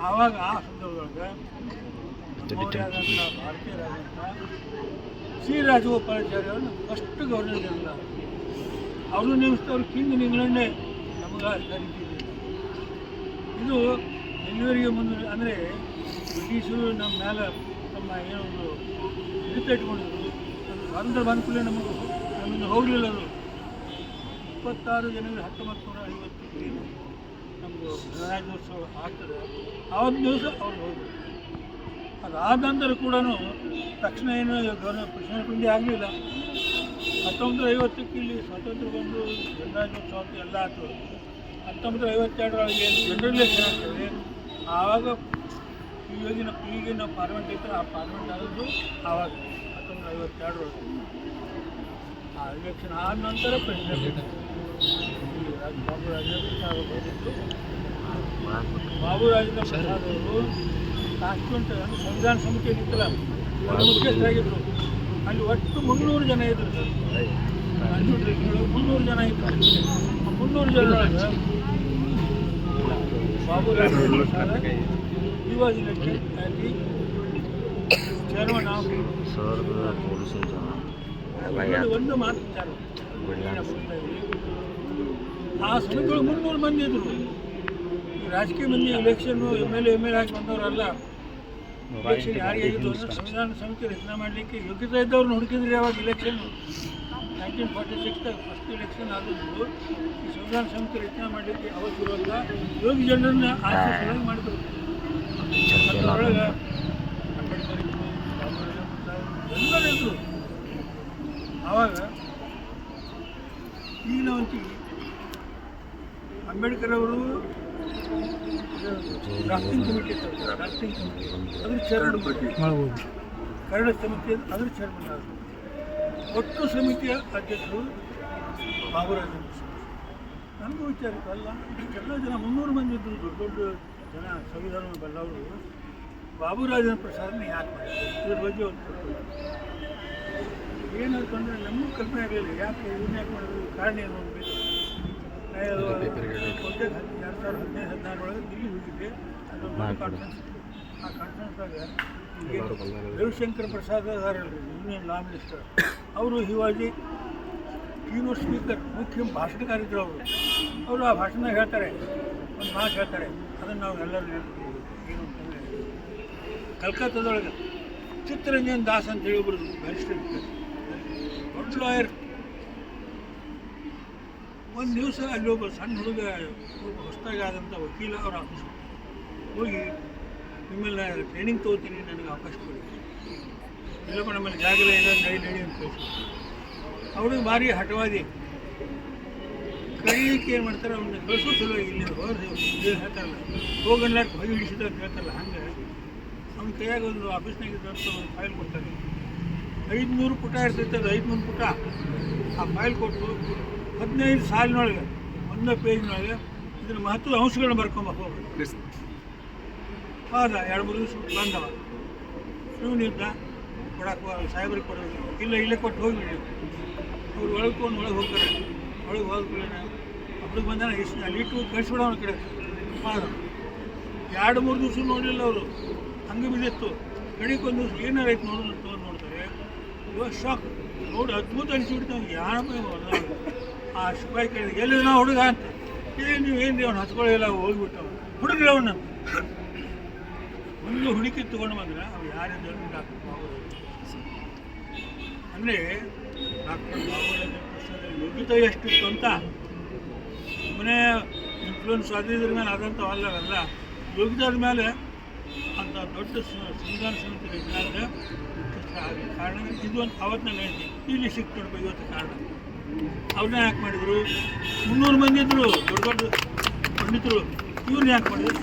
ಆವಾಗ ಆ ಸಂದರ್ಭದೊಳಗೆ ನಮ್ಮವರೇ ಆದಂಥ ಭಾರತೀಯರಾದಂಥ ಸಿ ರಾಜಗೋಪಾಲಾಚಾರ್ಯ ಅವ್ರನ್ನ ಫಸ್ಟ್ ಗವರ್ನರ್ ಜನರಲ್ ಅವರು ನೇಮಿಸಿದವರು ಕಿಂಗ್ ಇಂಗ್ಲೆಂಡೇ ನಮಗೆ ಕರಿತಿದ್ದಿಲ್ಲ ಇದು. ಎಲ್ಲಿವರೆಗೆ ಮುಂದೆ ಅಂದರೆ ಬ್ರಿಟಿಷರು ನಮ್ಮ ಮೇಲೆ ತಮ್ಮ ಏನೊಂದು ಹಿಡಿತ ಇಟ್ಕೊಂಡಿದ್ರು. ಸ್ವಾತಂತ್ರ್ಯ ಬಂದ ನಮಗೆ ನಮ್ಮಿಂದ ಹೋಗಲಿಲ್ಲ ಅದು. ಇಪ್ಪತ್ತಾರು ಜನವರಿ ಹತ್ತೊಂಬತ್ತು ನೂರ ಐವತ್ತಕ್ಕೆ ನಮ್ಮದು ಗಣರಾಜ್ಯೋತ್ಸವ ಆಗ್ತದೆ. ಆವತ್ತು ದಿವಸ ಅವ್ರು ಹೋದರು. ಅದಾದ ನಂತರ ಕೂಡ ತಕ್ಷಣ ಏನು ಗೌರವ ಪ್ರಶ್ನೆ ಕುಂಡಿ ಆಗಲಿಲ್ಲ. ಹತ್ತೊಂಬತ್ತು ಐವತ್ತಕ್ಕೆ ಇಲ್ಲಿ ಸ್ವಾತಂತ್ರ್ಯ ಬಂದು ಗಣರಾಜ್ಯೋತ್ಸವ ಅಂತ ಎಲ್ಲ ಆಯ್ತು. ಹತ್ತೊಂಬತ್ತು ಐವತ್ತೆರಡರೊಳಗೆ ಏನು ಆಗ್ತದೆ. ಆವಾಗ ಈಗಿನ ಈಗಿನ ಪಾರ್ಲಿಮೆಂಟ್ ಇತ್ತು ಆ ಪಾರ್ಲಿಮೆಂಟ್ ಆದದ್ದು ಆವಾಗ ಹತ್ತೊಂಬತ್ತು ಐವತ್ತೆರಡರೊಳಗೆ ಆ ಎಲೆಕ್ಷನ್ ಆದ ನಂತರ ಪ್ರೆಸಿಡೆಂಟ್ ಬಾಬು ಬಾಬು ರಾಜೇಂದ್ರ ಪ್ರಸಾದ್ ಅವರು ಕಾನ್ಸ್ಟಿಟ್ಯೂಂಟ್ ಸಂವಿಧಾನ ಸಮಿತಿ ಇತ್ತಲ್ಲ ಮುಖ್ಯಸ್ಥರಾಗಿದ್ದರು ಅಲ್ಲಿ ಒಟ್ಟು ಮುನ್ನೂರು ಜನ ಇದ್ರು. ಸರ್ ಕಾನ್ಸ್ಟಿಟ್ಯೂಂಟ್ ಮುನ್ನೂರು ಜನ ಇದ್ರು ಆ ಮುನ್ನೂರು ಜನ Babu Rajendra Prasad as the chairman ಒಂದು ಮಾತು ವಿಚಾರ ಆ ಸಮಿತಿಗಳು ಮುನ್ನೂರು ಮಂದಿ ಇದ್ರು. ರಾಜಕೀಯ ಮಂದಿ election M L M L ಆಗಿ ಬಂದವರಲ್ಲ. ಎಲೆಕ್ಷನ್ ಯಾರಿಗೆ ಸಂವಿಧಾನ ಸಮಿತಿ ರಚನೆ ಮಾಡಲಿಕ್ಕೆ ಯೋಗ್ಯತೆ ಇದ್ದವ್ರನ್ನ ಹುಡುಕಿದ್ರೆ ಯಾವಾಗ ಇಲೆಕ್ಷನ್ ನೈನ್ಟೀನ್ ಫಾರ್ಟಿ ಸಿಕ್ಸ್ದಾಗ ಫಸ್ಟ್ ಇಲೆಕ್ಷನ್ ಆದದ್ದು. ಈ ಸಂವಿಧಾನ ಸಮಿತಿ ರಚನೆ ಮಾಡಲಿಕ್ಕೆ ಅವಶ್ಯವಲ್ಲ ಯೋಗ್ಯ ಜನರನ್ನ ಆಯ್ಕೆ ಸಲಹೆ ಮಾಡಿದ್ರು? ಅದರೊಳಗೆ ಅಂಬೇಡ್ಕರ್ ಇದ್ರು, ಎಲ್ಲರೂ ಆವಾಗ ಈಗಿನ ಹೊತ್ತಿಗೆ ಅಂಬೇಡ್ಕರ್ ಅವರು ಡ್ರಾಫ್ಟಿಂಗ್ ಕಮಿಟಿ ಇತ್ತು ಡ್ರಾಫ್ಟಿಂಗ್ ಕಮಿಟಿ ಅದ್ರ ಚೇರ್ಮನ್ ಕನ್ನಡ ಸಮಿತಿ ಅದ್ರ ಚೇರ್ಮನ್ ಆದರು ಒಟ್ಟು ಸಮಿತಿಯ ಅಧ್ಯಕ್ಷರು ಬಾಬುರಾಜ ನನಗೂ ವಿಚಾರ ಅಲ್ಲ ಎಲ್ಲ ಜನ ಮುನ್ನೂರು ಮಂದಿ ಇದ್ದರು ದೊಡ್ಡ ದೊಡ್ಡ ಜನ ಸಂವಿಧಾನ ಬಲ್ಲವರು. ಬಾಬುರಾಜನ ಪ್ರಸಾದನ ಯಾಕೆ ಮಾಡಿದ್ರು? ಇದ್ರ ಬಗ್ಗೆ ಒಂದು ಏನಂತಂದರೆ ಏನಾಯ್ತು ಅಂದರೆ ನಮಗೂ ಕಲ್ಪನೆ ಆಗಲಿಲ್ಲ ಯಾಕೆ ಇದನ್ನ ಯಾಕೆ ಮಾಡಿದ್ರು ಕಾರಣ ಏನು ಅಂತ. ಎರಡು ಸಾವಿರದ ಹದಿನೈದು ಹದಿನಾರೊಳಗೆ ದಿಲ್ಲಿ ಹೋಗಿದ್ದೆ ಅದೊಂದು ಕಾನ್ಫರೆನ್ಸ್ ಆ ಕಾನ್ಫರೆನ್ಸ್ದಾಗ ರವಿಶಂಕರ್ ಪ್ರಸಾದ್ ಅದಾರಲ್ರಿ ಯೂನಿಯನ್ ಲಾ ಮಿನಿಸ್ಟರ್ ಅವರು ಹಿವಾಜಿ ಕೀನೋಟ್ ಸ್ಪೀಕರ್ ಮುಖ್ಯ ಭಾಷಣಕಾರಿದ್ರು ಅವರು. ಅವರು ಆ ಭಾಷಣ ಹೇಳ್ತಾರೆ ಒಂದು ಮಾತು ಹೇಳ್ತಾರೆ. ಅದನ್ನು ನಾವು ಎಲ್ಲರೂ ಹೇಳ್ತೀವಿ. ಏನು ಅಂತಂದರೆ ಕಲ್ಕತ್ತಾದೊಳಗೆ ಚಿತ್ತರಂಜನ್ ದಾಸ್ ಅಂತ ಹೇಳಿ ಒಬ್ಬರು ಗರಿಷ್ಠ ದೊಡ್ಡ ಲಾಯರ್ ಒಂದು ದಿವಸ ಅಲ್ಲಿ ಒಬ್ಬ ಸಣ್ಣ ಹುಡುಗ ಹೊಸದಾಗಿ ಆದಂಥ ವಕೀಲ ಅವ್ರ ಆಫೀಸ್ ಹೋಗಿ ನಿಮ್ಮೆಲ್ಲ ಟ್ರೈನಿಂಗ್ ತೊಗೋತೀನಿ, ನನಗೆ ಅವಕಾಶ ಕೊಡಿ. ಇಲ್ಲಪ್ಪ ನಮ್ಮಲ್ಲಿ ಜಾಗಲೇ ಇಲ್ಲ ನಡಿ ನಡಿ ಅಂತ ಅವಳಿಗೆ ಭಾರಿ ಹಠವಾದಿ ಕರೀಲಿಕ್ಕೆ ಏನು ಮಾಡ್ತಾರೆ ಅವ್ನ ಕಳಿಸೋ ಸಲುವಾಗಿ ಇಲ್ಲಿ ಹೋದ್ರೆ ಹೇಳ್ತಾರಲ್ಲ, ಹೋಗಲ್ಲ ಹೊಗೆ ಹಿಡಿಸಿದ ಅಂತ ಹೇಳ್ತಾರಲ್ಲ, ಹಂಗೆ. ಅವ್ನ ಕೈಯಾಗ ಒಂದು ಆಫೀಸ್ನಾಗ ಒಂದು ಫೈಲ್ ಕೊಡ್ತಾರೆ. ಐದುನೂರು ಪುಟ ಇರ್ತೈತೆ, ಅದು ಐದುನೂರು ಪುಟ. ಆ ಫೈಲ್ ಕೊಟ್ಟು ಹದಿನೈದು ಸಾಲಿನೊಳಗೆ ಒಂದೇ ಪೇಜ್ನೊಳಗೆ ಇದರ ಮಹತ್ವದ ಅಂಶಗಳನ್ನ ಬರ್ಕೊಂಬ ಹೋಗ್ಬೇಕು ಆದ ಎರಡು ಮೂರು ದಿವಸ ಬಂದವ. ಶಿವನಿದ್ದ ಕೊಡಕ್ಕೆ ಸಾಹೇಬ್ರಿಗೆ ಕೊಡೋದು ಇಲ್ಲ. ಇಲ್ಲೇ ಕೊಟ್ಟು ಹೋಗಿಬಿಡಿ ಅವ್ರು ಒಳಗೆ ತೊಗೊಂಡು ಒಳಗೆ ಹೋಗ್ತಾರೆ. ಒಳಗೆ ಹೋಗ್ಬಿಡೋಣ ಹಬ್ಬಕ್ಕೆ ಬಂದಾನ ಇಷ್ಟು ಅಲ್ಲಿ ಇಟ್ಟು ಕಳಿಸ್ಬಿಡ ಅವನ ಕಡೆ. ಹೋದ. ಎರಡು ಮೂರು ದಿವಸ ನೋಡಲಿಲ್ಲ ಅವರು. ಹಂಗೆ ಬಿದ್ದಿತ್ತು. ಕಡೆಗೆ ಒಂದು ದಿವಸ ಏನಾರು ಐತೆ ನೋಡೋದು ಅಂತ ನೋಡ್ತಾರೆ. ಇವಾಗ ಶಾಕ್ ನೋಡಿ ಅದ್ಭುತ ಅನಿಸ್ಬಿಡ್ತಾವೆ ಯಾರಪ್ಪ ಆ ಸಿಪಾಯಿ ಕೇಳಿದ ಎಲ್ಲಿ ನಾವು ಹುಡುಗ ಅಂತ. ಏನು ನೀವು, ಏನು ಅವ್ನು ಹತ್ಕೊಳ್ಳಿಲ್ಲ ಹೋಗ್ಬಿಟ್ಟವ ಹುಡುಗ್ರಿ ಅವನು. ಒಂದು ಹುಡುಕಿ ತೊಗೊಂಡು ಬಂದ್ರೆ ಅವು ಯಾರಿಂದ ಡಾಕ್ಟರ್ ಅಂದರೆ ಡಾಕ್ಟರ್ ಬಾಬುರಾಜ ಯೋಗ್ಯತೆ ಎಷ್ಟಿತ್ತು ಅಂತ ಸುಮ್ಮನೆ ಇನ್ಫ್ಲೂಯೆನ್ಸ್ ಅದ್ರ ಮೇಲೆ ಆದಂಥವಲ್ಲ ಅಲ್ಲವಲ್ಲ ಯೋಗ್ಯದ ಮೇಲೆ ಅಂತ ದೊಡ್ಡ ಸಂವಿಧಾನ ಸಮಿತಿ ಕಾರಣ ಇದು ಒಂದು ಅವತ್ತಿನ ಇಲ್ಲಿ ಸಿಕ್ತು ಇವತ್ತು ಕಾರಣ. ಅವ್ರನ್ನ ಯಾಕೆ ಮಾಡಿದರು? ಮುನ್ನೂರು ಮಂದಿ ಇದ್ರು ದೊಡ್ಡ ದೊಡ್ಡ ಪಂಡಿತರು. ಇವ್ರನ್ನ ಯಾಕೆ ಮಾಡಿದ್ರು?